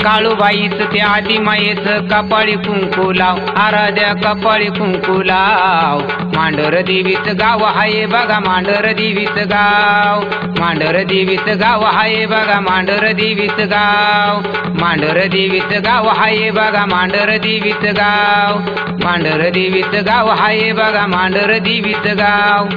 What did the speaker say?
काळूबाईच त्या आदिमायेच कपाळी कुंकू लाव आराध्या कपाळी कुंकू लाव. मांडर देवीच गाव हाये बघा मांडर देवीच गाव. मांडर देवीच गाव हाये बघा मांडर देवीच गाव. मांडर देवीच गाव हाये बघा मांडर देवीच गाव. मांडर देवीच गाव हाये बघा मांडर देवीच गाव.